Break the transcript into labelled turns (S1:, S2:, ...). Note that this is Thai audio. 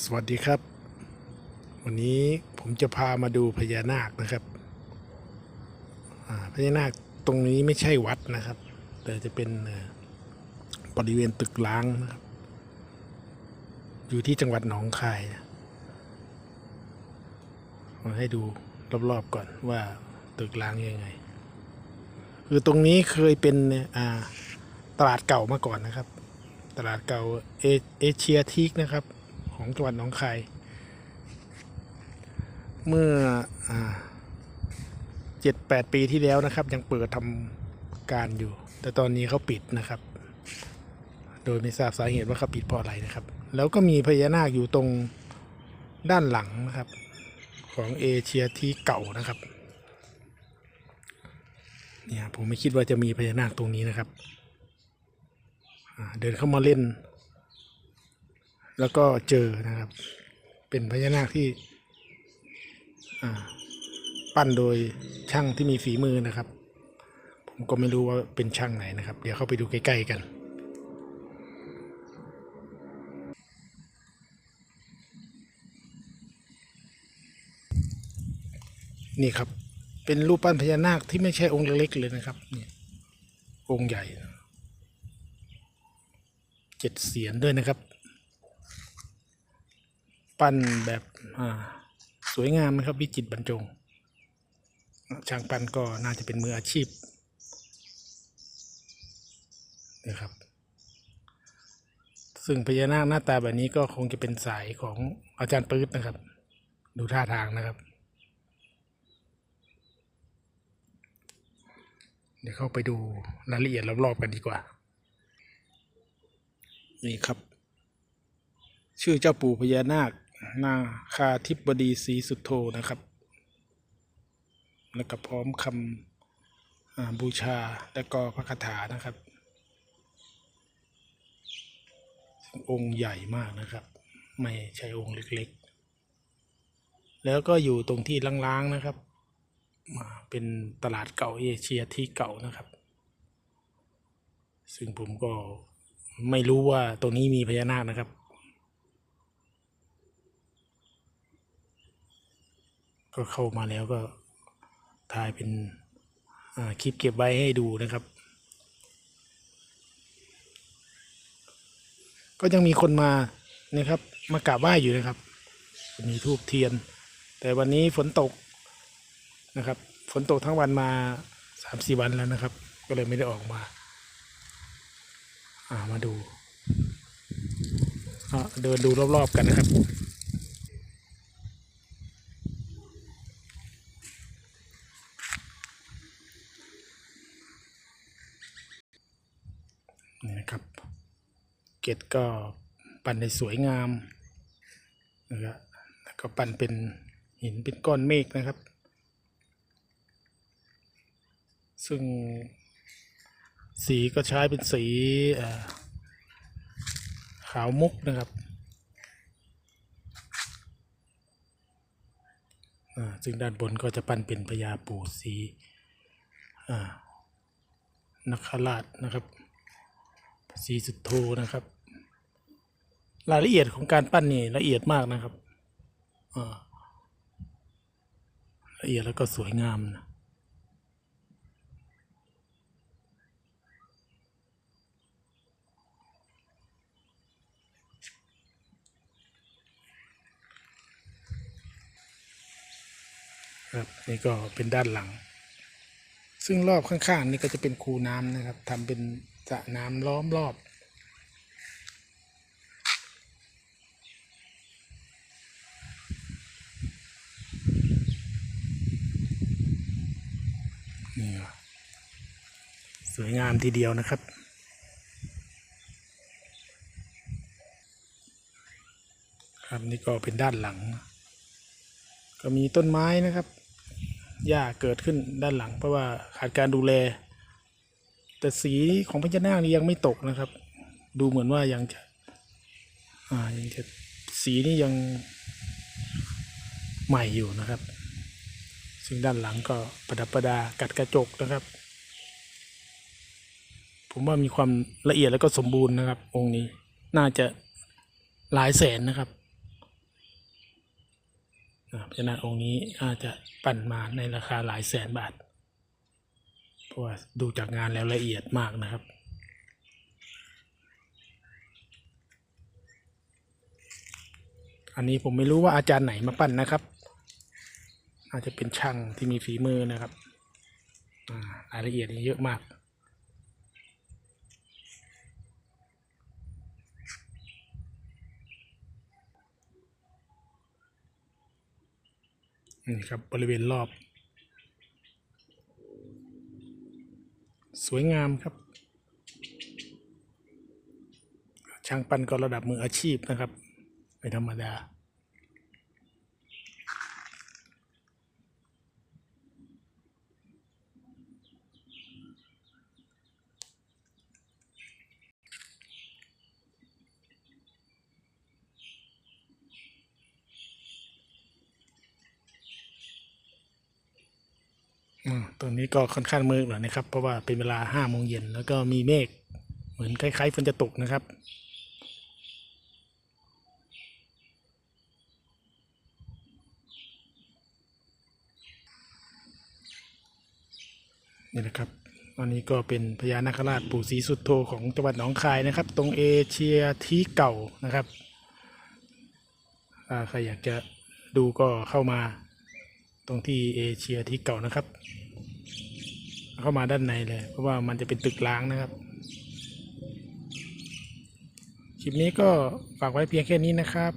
S1: สวัสดีครับ วันนี้ผมจะพามาดูพญานาคนะครับพญานาคตรงนี้ไม่ใช่วัดนะครับ แต่จะเป็นบริเวณตึกล้างนะครับ อยู่ที่จังหวัดหนองคายมาให้ดูรอบๆก่อนว่าตึกล้างยังไง คือตรงนี้เคยเป็นตลาดเก่ามาก่อนนะครับ ตลาดเก่าเอเอเชียทีกนะครับ ของจังหวัดหนองคาย เมื่อเจ็ดแปดปีที่แล้วนะครับ ยังเปิดทำการอยู่ แต่ตอนนี้เขาปิดนะครับ โดยไม่ทราบสาเหตุว่าเขาปิดเพราะอะไรนะครับ แล้วก็มีพญานาคอยู่ตรงด้านหลังนะครับ ของเอเชียที่เก่านะครับเนี่ยผมไม่คิดว่าจะมีพญานาคตรงนี้นะครับ เดินเข้ามาเล่น แล้วก็เจอนะครับ เป็นพญานาคที่ปั้นโดยช่างที่มีฝีมือนะครับ ผมก็ไม่รู้ว่าเป็นช่างไหนนะครับ เดี๋ยวเข้าไปดูใกล้ๆกันนี่ครับ เป็นรูปปั้นพญานาคที่ไม่ใช่องค์เล็กๆเลยนะครับ เนี่ย องค์ใหญ่เจ็ดเสียนด้วยนะครับ ปั้นแบบสวยงามนะครับวิจิตรบรรจง ช่างปั้นก็น่าจะเป็นมืออาชีพนะครับ ซึ่งพญานาคหน้าตาแบบนี้ก็คงจะเป็นสายของอาจารย์ปื๊ดนะครับ ดูท่าทางนะครับ เดี๋ยวเข้าไปดูรายละเอียดรอบๆกันดีกว่า นี่ครับ ชื่อเจ้าปู่พญานาค นาคาธิบดีศรีสุโธนะครับ แล้วก็พร้อมคำบูชาและก็พระคาถานะครับ องค์ใหญ่มากนะครับ ไม่ใช่องค์เล็กๆ แล้วก็อยู่ตรงที่ล้างๆนะครับอ่าเป็นตลาดเก่าเอเชียที่เก่านะครับ ซึ่งผมก็ไม่รู้ว่าตรงนี้มีพญานาคนะครับ ก็เข้ามาแล้วก็ถ่ายเป็นคลิปเก็บไว้ให้ดูนะครับ ก็ยังมีคนมานะครับ มากราบไหว้อยู่นะครับ มีทูบเทียน แต่วันนี้ฝนตกนะครับ ฝนตกทั้งวันมาสามสี่วันแล้วนะครับ ก็เลยไม่ได้ออกมาอ่ามาดูเดินดูรอบๆกันนะครับ นี่นะครับ เกตก็ปั้นได้สวยงามนะครับแล้วก็ปั้นเป็นหินเป็นก้อนเมฆนะครับ ซึ่งสีก็ใช้เป็นสีขาวมุกนะครับอ่าซึ่งด้านบนก็จะปั้นเป็นพญาปู่สีนักขราชนะครับ สีสุดโทนะครับ รายละเอียดของการปั้นนี่ละเอียดมากนะครับละเอียดแล้วก็สวยงามนะครับนี่ก็เป็นด้านหลัง ซึ่งรอบข้างๆ นี่ก็จะเป็นคูน้ำนะครับทำเป็น สระน้ำล้อมรอบนี่ครับสวยงามทีเดียวนะครับครับนี่ก็เป็นด้านหลัง ก็มีต้นไม้นะครับหญ้าเกิดขึ้นด้านหลังเพราะว่าขาดการดูแล แต่สีของพญานาคนี่ยังไม่ตกนะครับ ดูเหมือนว่ายังจะอ่ายังจะสีนี่ยังใหม่อยู่นะครับ ซึ่งด้านหลังก็ประดับประดากัดกระจกนะครับ ผมว่ามีความละเอียดแล้วก็สมบูรณ์นะครับ องค์นี้น่าจะหลายแสนนะครับพรานั้นองค์นี้อาจจะปั่นมาในราคาหลายแสนบาท เพราะว่าดูจากงานแล้วละเอียดมากนะครับ อันนี้ผมไม่รู้ว่าอาจารย์ไหนมาปั้นนะครับ อาจจะเป็นช่างที่มีฝีมือนะครับอ่ารายละเอียดเยอะมากนี่ครับบริเวณรอบ วยงามครับ ช่างปั้นก็ระดับมืออาชีพนะครับไม่ธรรมดา ตรงนี้ก็ค่อนข้างมืดหน่อยนะครับ เพราะว่าเป็นเวลาห้าโมงเย็นแล้วก็มีเมฆเหมือนคล้ายๆฝนจะตกนะครับนี่นะครับอันนี้ก็เป็นพญานาคราชปู่ศรีสุดโทของจังหวัดหนองคายนะครับ ตรงเอเชียทีเก่านะครับใครอยากจะดูก็เข้ามาตรงที่เอเชียทีเก่านะครับ เข้ามาด้านในเลย เพราะว่ามันจะเป็นตึกล้างนะครับ คลิปนี้ก็ฝากไว้เพียงแค่นี้นะครับ